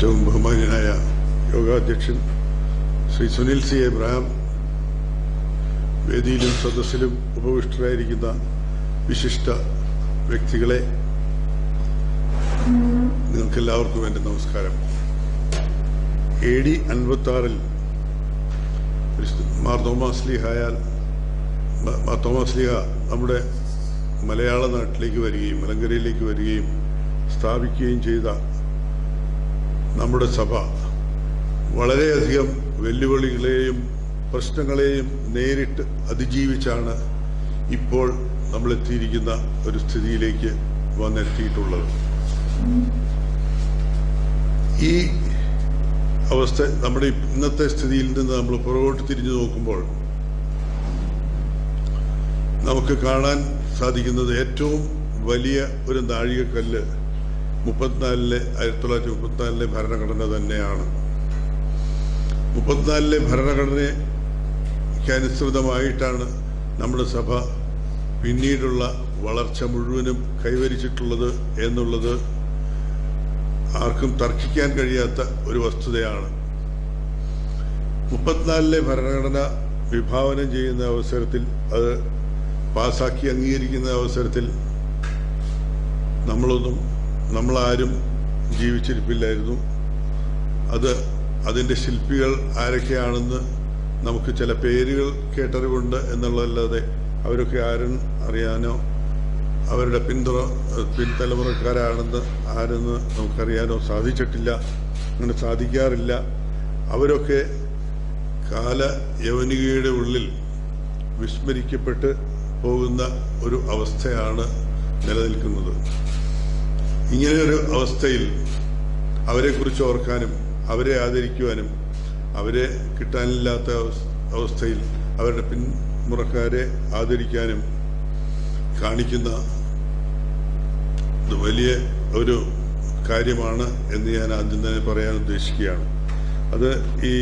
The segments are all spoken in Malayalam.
ഏറ്റവും ബഹുമാനായ യോഗാധ്യക്ഷൻ ശ്രീ സുനിൽ സി എബ്രഹാം വേദിയിലും സദസ്സിലും ഉപവിഷ്ടരായിരിക്കുന്ന വിശിഷ്ട വ്യക്തികളെ നിങ്ങൾക്കെല്ലാവർക്കും എന്റെ നമസ്കാരം. എ ഡി അൻപത്തി ആറിൽ മാർ തോമസ് ലീഹായാൽ മാർ നമ്മുടെ മലയാള നാട്ടിലേക്ക് വരികയും മലങ്കരയിലേക്ക് വരികയും സ്ഥാപിക്കുകയും ചെയ്ത നമ്മുടെ സഭ വളരെയധികം വെല്ലുവിളികളെയും പ്രശ്നങ്ങളെയും നേരിട്ട് അതിജീവിച്ചാണ് ഇപ്പോൾ നമ്മളെത്തിയിരിക്കുന്ന ഒരു സ്ഥിതിയിലേക്ക് വന്നെത്തിയിട്ടുള്ളത്. ഈ അവസ്ഥ നമ്മുടെ ഇന്നത്തെ സ്ഥിതിയിൽ നിന്ന് നമ്മൾ പുറകോട്ട് തിരിഞ്ഞു നോക്കുമ്പോൾ നമുക്ക് കാണാൻ സാധിക്കുന്നത് ഏറ്റവും വലിയ ഒരു നാഴികക്കല്ല് മുപ്പത്തിനാലിലെ ആയിരത്തി തൊള്ളായിരത്തി മുപ്പത്തിനാലിലെ ഭരണഘടന തന്നെയാണ്. മുപ്പത്തിനാലിലെ ഭരണഘടനയ്ക്ക് അനുസൃതമായിട്ടാണ് നമ്മുടെ സഭ പിന്നീടുള്ള വളർച്ച മുഴുവനും കൈവരിച്ചിട്ടുള്ളത് എന്നുള്ളത് ആർക്കും തർക്കിക്കാൻ കഴിയാത്ത ഒരു വസ്തുതയാണ്. മുപ്പത്തിനാലിലെ ഭരണഘടന വിഭാവനം ചെയ്യുന്ന അവസരത്തിൽ അത് പാസാക്കി അംഗീകരിക്കുന്ന അവസരത്തിൽ നമ്മളൊന്നും നമ്മളാരും ജീവിച്ചിരിപ്പില്ലായിരുന്നു. അത് അതിന്റെ ശില്പികൾ ആരൊക്കെയാണെന്ന് നമുക്ക് ചില പേരുകൾ കേട്ടറിവുണ്ട് എന്നുള്ളതല്ലാതെ അവരൊക്കെ ആരും അറിയാനോ അവരുടെ പിന്തുണ പിൻതലമുറക്കാരാണെന്ന് ആരെന്ന് നമുക്കറിയാനോ സാധിച്ചിട്ടില്ല അങ്ങനെ സാധിക്കാറില്ല. അവരൊക്കെ കാല യവനികയുടെ ഉള്ളിൽ വിസ്മരിക്കപ്പെട്ട് പോകുന്ന ഒരു അവസ്ഥയാണ് നിലനിൽക്കുന്നത്. ഇങ്ങനെയൊരു അവസ്ഥയിൽ അവരെക്കുറിച്ച് ഓർക്കാനും അവരെ ആദരിക്കുവാനും അവരെ കിട്ടാനില്ലാത്ത അവസ്ഥയിൽ അവരുടെ പിന്മുറക്കാരെ ആദരിക്കാനും കാണിക്കുന്ന വലിയ ഒരു കാര്യമാണ് എന്ന് ഞാൻ ആദ്യം തന്നെ പറയാൻ ഉദ്ദേശിക്കുകയാണ്. അത് ഈ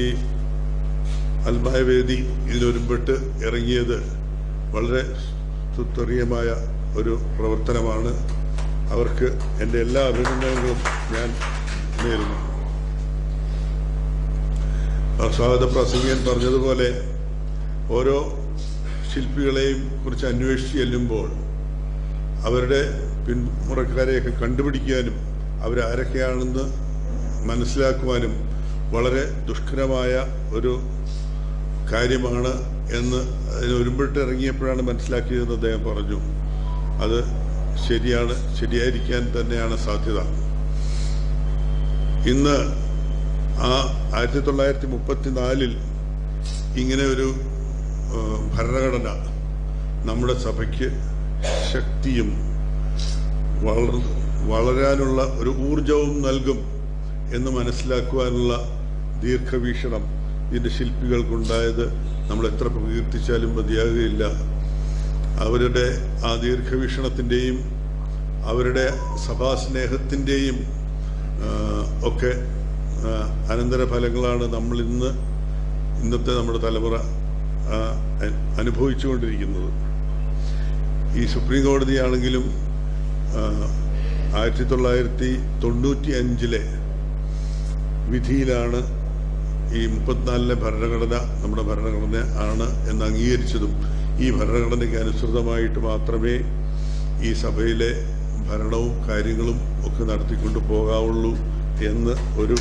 അൽമായ ഇതിനൊരുമ്പെട്ട് ഇറങ്ങിയത് വളരെ സുത്തറിയമായ ഒരു പ്രവർത്തനമാണ്. അവർക്ക് എന്റെ എല്ലാ അഭിനന്ദനങ്ങളും ഞാൻ നേരുന്നു. സ്വാഗത പ്രസംഗിയൻ പറഞ്ഞതുപോലെ ഓരോ ശില്പികളെയും കുറിച്ച് അന്വേഷിച്ച് ചെല്ലുമ്പോൾ അവരുടെ പിന്മുറക്കാരെയൊക്കെ കണ്ടുപിടിക്കാനും അവരാരൊക്കെയാണെന്ന് മനസ്സിലാക്കുവാനും വളരെ ദുഷ്കരമായ ഒരു കാര്യമാണ് എന്ന് അതിന് ഒരുമ്പിട്ട് ഇറങ്ങിയപ്പോഴാണ് മനസ്സിലാക്കിയതെന്ന് അദ്ദേഹം പറഞ്ഞു. അത് ശരിയാണ് ശരിയായിരിക്കാൻ തന്നെയാണ് സാധ്യത. ഇന്ന് ആ ആയിരത്തി തൊള്ളായിരത്തി മുപ്പത്തിനാലിൽ ഇങ്ങനെ ഒരു ഭരണഘടന നമ്മുടെ സഭയ്ക്ക് ശക്തിയും വളർ വളരാനുള്ള ഒരു ഊർജവും നൽകും എന്ന് മനസ്സിലാക്കുവാനുള്ള ദീർഘവീക്ഷണം ഇതിന്റെ ശില്പികൾക്കുണ്ടായത് നമ്മൾ എത്ര പ്രകീർത്തിച്ചാലും മതിയാകുകയില്ല. അവരുടെ ആ ദീർഘവീക്ഷണത്തിന്റെയും അവരുടെ സഭാസ്നേഹത്തിന്റെയും ഒക്കെ അനന്തരഫലങ്ങളാണ് നമ്മൾ ഇന്ന് ഇന്നത്തെ നമ്മുടെ തലമുറ അനുഭവിച്ചുകൊണ്ടിരിക്കുന്നത്. ഈ സുപ്രീം കോടതിയാണെങ്കിലും ആയിരത്തി തൊള്ളായിരത്തി തൊണ്ണൂറ്റി അഞ്ചിലെ വിധിയിലാണ് ഈ മുപ്പത്തിനാലിലെ ഭരണഘടന നമ്മുടെ ഭരണഘടന ആണ് എന്ന് അംഗീകരിച്ചതും ഈ ഭരണഘടനയ്ക്ക് അനുസൃതമായിട്ട് മാത്രമേ ഈ സഭയിലെ ഭരണവും കാര്യങ്ങളും ഒക്കെ നടത്തിക്കൊണ്ട് പോകാവുള്ളൂ എന്ന് ഒരു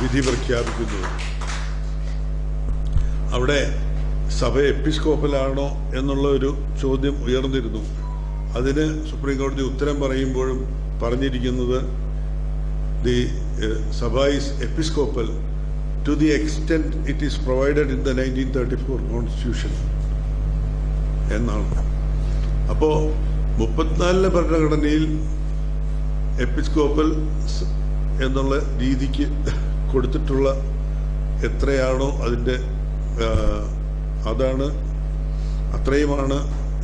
വിധി പ്രഖ്യാപിക്കുന്നു. അവിടെ സഭ എപ്പിസ്കോപ്പലാണോ എന്നുള്ള ഒരു ചോദ്യം ഉയർന്നിരുന്നു. അതിന് സുപ്രീം കോടതി ഉത്തരം പറയുമ്പോഴും പറഞ്ഞിരിക്കുന്നത് the Sabha is episcopal. To the extent it is provided in the nineteen thirty four constitution. എന്നാണ്. അപ്പോ മുപ്പത്തിനാലിലെ ഭരണഘടനയിൽ എപ്പിസ്കോപ്പൽ എന്നുള്ള രീതിക്ക് കൊടുത്തിട്ടുള്ള എത്രയാണോ അതിന്റെ അതാണ് അത്രയുമാണ്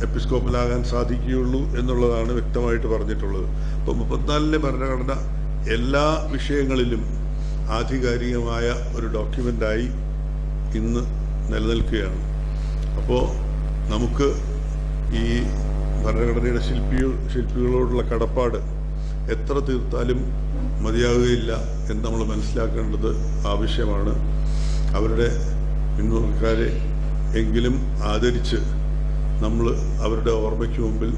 എപ്പിസ്കോപ്പലാകാൻ സാധിക്കുകയുള്ളൂ എന്നുള്ളതാണ് വ്യക്തമായിട്ട് പറഞ്ഞിട്ടുള്ളത്. അപ്പോൾ മുപ്പത്തിനാലിലെ ഭരണഘടന എല്ലാ വിഷയങ്ങളിലും ആധികാരികമായ ഒരു ഡോക്യുമെന്റായി ഇന്ന് നിലനിൽക്കുകയാണ്. അപ്പോൾ നമുക്ക് ഈ ഭരണഘടനയുടെ ശില്പി ശില്പികളോടുള്ള കടപ്പാട് എത്ര തീർത്താലും മതിയാകുകയില്ല എന്ന് നമ്മൾ മനസ്സിലാക്കേണ്ടത് ആവശ്യമാണ്. അവരുടെ പിന്തുണക്കാരെ എങ്കിലും ആദരിച്ച് നമ്മൾ അവരുടെ ഓർമ്മയ്ക്ക് മുമ്പിൽ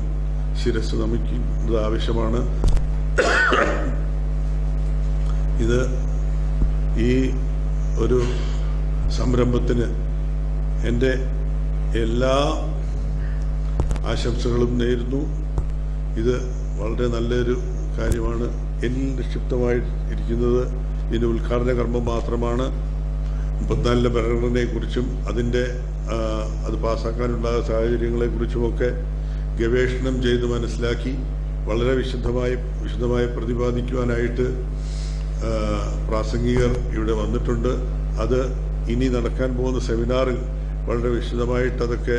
ശിരസ് നമിക്കുന്നത് ആവശ്യമാണ്. ഇത് ഈ ഒരു സംരംഭത്തിന് എന്റെ എല്ലാ ആശംസകളും നേരുന്നു. ഇത് വളരെ നല്ലൊരു കാര്യമാണ്. എന്നിൽ നിക്ഷിപ്തമായി ഇരിക്കുന്നത് ഇതിന്റെ ഉദ്ഘാടന കർമ്മം മാത്രമാണ്. മുപ്പത്തിനാലിലെ ഭരണഘടനയെക്കുറിച്ചും അതിന്റെ അത് പാസ്സാക്കാനുണ്ടായ സാഹചര്യങ്ങളെക്കുറിച്ചുമൊക്കെ ഗവേഷണം ചെയ്ത് മനസ്സിലാക്കി വളരെ വിശദമായി വിശദമായി പ്രതിപാദിക്കുവാനായിട്ട് പ്രാസംഗികർ ഇവിടെ വന്നിട്ടുണ്ട്. അത് ഇനി നടക്കാൻ പോകുന്ന സെമിനാറിൽ വളരെ വിശദമായിട്ട് അതൊക്കെ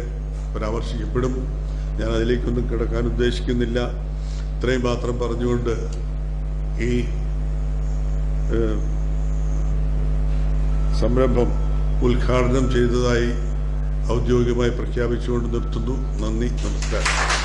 പരാമർശിക്കപ്പെടും. ഞാൻ അതിലേക്കൊന്നും കിടക്കാൻ ഉദ്ദേശിക്കുന്നില്ല. ഇത്രയും മാത്രം പറഞ്ഞുകൊണ്ട് ഈ സംരംഭം ഉദ്ഘാടനം ചെയ്തതായി ഔദ്യോഗികമായി പ്രഖ്യാപിച്ചുകൊണ്ട് നിർത്തുന്നു. നന്ദി നമസ്കാരം.